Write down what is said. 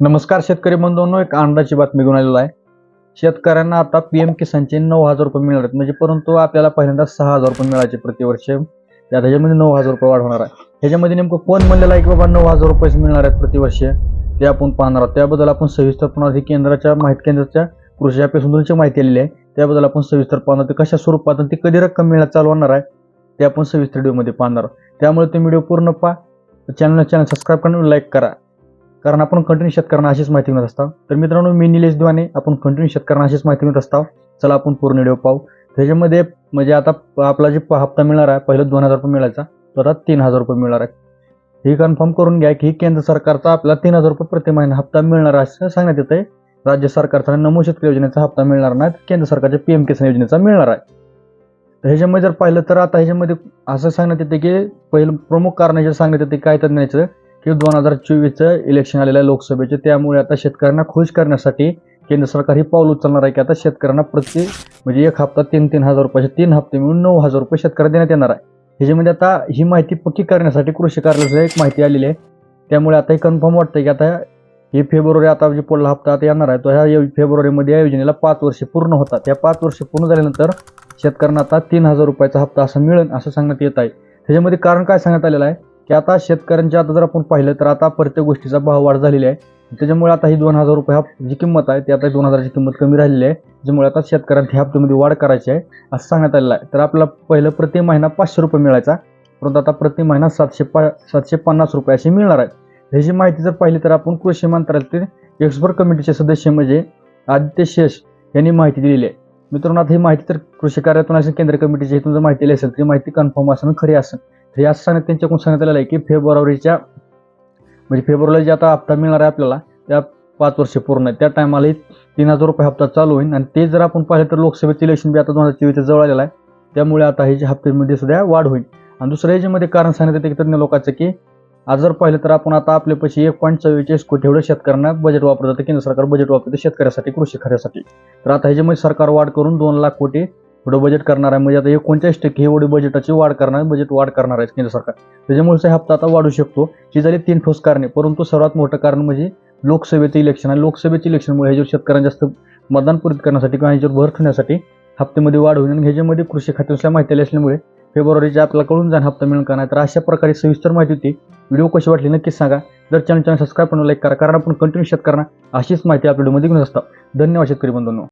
नमस्कार शेतकरी बंधूंनो एक आनंदाची बातमी घेऊन आलेलो आहे. शेतकऱ्यांना आता पी एम किसानचे नऊ हजार रुपये मिळणार आहेत. म्हणजे परंतु आपल्याला पहिल्यांदा सहा हजार रुपये मिळायचे प्रतिवर्ष. त्या त्याच्यामध्ये नऊ हजार रुपये वाढ होणार आहे. ह्याच्यामध्ये नेमकं कोण म्हणलेलं आहे की बाबा नऊ हजार रुपये मिळणार आहेत प्रतिवर्ष? ते आपण पाहणार आहोत. त्याबद्दल आपण सविस्तरपणे ही केंद्राच्या माहिती केंद्राच्या कृषी ऑफिसमधूनची माहिती आलेली आहे. त्याबद्दल आपण सविस्तर पाहणार ते कशा स्वरूपात आणि ती कधी रक्कम मिळायला चालू होणार आहे ते आपण सविस्तर व्हिडिओमध्ये पाहणार आहोत. त्यामुळे ते व्हिडिओ पूर्ण पहा. चॅनल चॅनल सबस्क्राईब करून लाईक करा. कारण आपण कंटिन्यू शेतकऱ्यांना अशीच माहिती मिळत असतो. तर मित्रांनो मी निलेश दिवाने आपण कंटिन्यू शेतकऱ्यांना अशीच माहिती मिळत असतो. चला आपण पूर्ण व्हिडिओ पाहू. त्याच्यामध्ये म्हणजे आता प- आपला जे प- हप्ता मिळणार आहे पहिलं दोन हजार रुपये मिळायचा तर आता तीन हजार रुपये मिळणार आहे. हे कन्फर्म करून घ्या की केंद्र सरकारचा आपल्याला तीन हजार रुपये प्रति महिना हप्ता मिळणार आहे असं सांगण्यात येत आहे राज्य सरकारचा नमो शेतकरी योजनेचा हप्ता मिळणार नाही केंद्र सरकारच्या पीएम किसान योजनेचा मिळणार आहे. तर ह्याच्यामध्ये जर पाहिलं तर आता ह्याच्यामध्ये असं सांगण्यात येते की पहिलं प्रमुख कारण जे सांगण्यात येते काय तज्ज्ञाचं की दोन हजार चोवीसचं इलेक्शन आलेलं आहे लोकसभेचे. त्यामुळे आता शेतकऱ्यांना खुश करण्यासाठी केंद्र सरकार ही पाऊल उचलणार आहे की आता शेतकऱ्यांना प्रति म्हणजे एक हप्ता तीन तीन हजार रुपयाचे तीन हप्ते मिळून नऊ हजार रुपये शेतकऱ्यांना देण्यात येणार आहे. ह्याच्यामध्ये आता ही माहिती पक्की करण्यासाठी कृषी कार्यालयाला एक माहिती आलेली आहे. त्यामुळे आता हे कन्फर्म वाटतं की आता हे फेब्रुवारी आता जे पुढला हप्ता आता येणार आहे तो ह्या फेब्रुवारीमध्ये या योजनेला पाच वर्षे पूर्ण होतात. त्या पाच वर्षे पूर्ण झाल्यानंतर शेतकऱ्यांना आता तीन हजार रुपयाचा हप्ता असा मिळेल असं सांगण्यात येत आहे. त्याच्यामध्ये कारण काय सांगण्यात आलेलं आहे? की आता शेतकऱ्यांच्या आता जर आपण पाहिलं तर आता प्रत्येक गोष्टीचा भाव वाढ झालेली आहे. त्याच्यामुळे आता ही दोन हजार रुपये हा जी किंमत आहे ती आता दोन हजारची किंमत कमी राहिलेली आहे. त्याच्यामुळे आता शेतकऱ्यांच्या ह्या हप्त्यामध्ये वाढ करायची आहे असं सांगण्यात आलेलं आहे. तर आपल्याला पहिलं प्रति महिना पाचशे रुपये मिळायचा. परंतु आता प्रति महिना सातशे पा सातशे पन्नास रुपये अशी मिळणार आहे. ह्याची माहिती जर पाहिली तर आपण कृषी मंत्रालयातील एक्सपर्ट कमिटीचे सदस्य म्हणजे आदित्य शेष यांनी माहिती दिलेली आहे. मित्रांनो आता ही माहिती तर कृषी कार्यातून असेल केंद्र कमिटीच्या इथून जर माहिती दिली असेल ती माहिती कन्फर्म असणं खरी असेल. तर या सांगण्यात त्यांच्याकडून सांगण्यात आलेलं आहे की फेब्रुवारीच्या म्हणजे फेब्रुवारीला जे आता हप्ता मिळणार आहे आपल्याला त्या पाच वर्ष पूर्ण आहे त्या टायमाला तीन हजार रुपये हप्ता चालू होईल. आणि ते जर आपण पाहिलं तर लोकसभेचं इलेक्शन बी आता दोन हजार चोवीसच्या जवळ आलेलं आहे. त्यामुळे आता ह्याच्या हप्त्यामध्ये सुद्धा वाढ होईल. आणि दुसरं याच्यामध्ये कारण सांगण्यात येते की तज्ञ लोकांचं की आज जर पाहिलं तर आपण आता आपले पैसे एक पॉईंट चव्वेचाळीस कोटी एवढं शेतकऱ्यांना बजेट वापरत जातं केंद्र सरकार बजेट वापरतं शेतकऱ्यासाठी कृषी खऱ्यासाठी तर आता ह्याच्यामध्ये सरकार वाढ करून दोन लाख कोटी एवढं बजेट करणार आहे. म्हणजे आता एकोणचाळीस टक्के एवढी बजेटाची वाढ करणार बजेट वाढ करणार आहे केंद्र सरकार. त्याच्यामुळे हप्ता आता वाढू शकतो. ही झाली तीन ठोस कारणे. परंतु सर्वात मोठं कारण म्हणजे लोकसभेचं इलेक्शन आहे. लोकसभेचे इलेक्शनमुळे ह्याच्यावर शेतकऱ्यांना जास्त मतदान पूरित करण्यासाठी किंवा ह्याच्यावर भर ठेवण्यासाठी हप्त्यामध्ये वाढ होईल. आणि ह्याच्यामध्ये कृषी खात्याच्या माहिती असल्यामुळे फेब्रुवारीच्या आपल्याला कळून जाईल हप्ता मिळून का नाही तर अशा प्रकारे सविस्तर माहिती होती. व्हिडिओ कशी वाटली नक्कीच सांगा. जर चॅनल चॅनल सबस्क्राईब करून लाईक करा. कारण आपण कंटिन्यू शेतकऱ्यांना अशीच माहिती आपल्या व्हिडिओमध्ये घेऊन असतात. धन्यवाद शेतकरी बंधूंनो.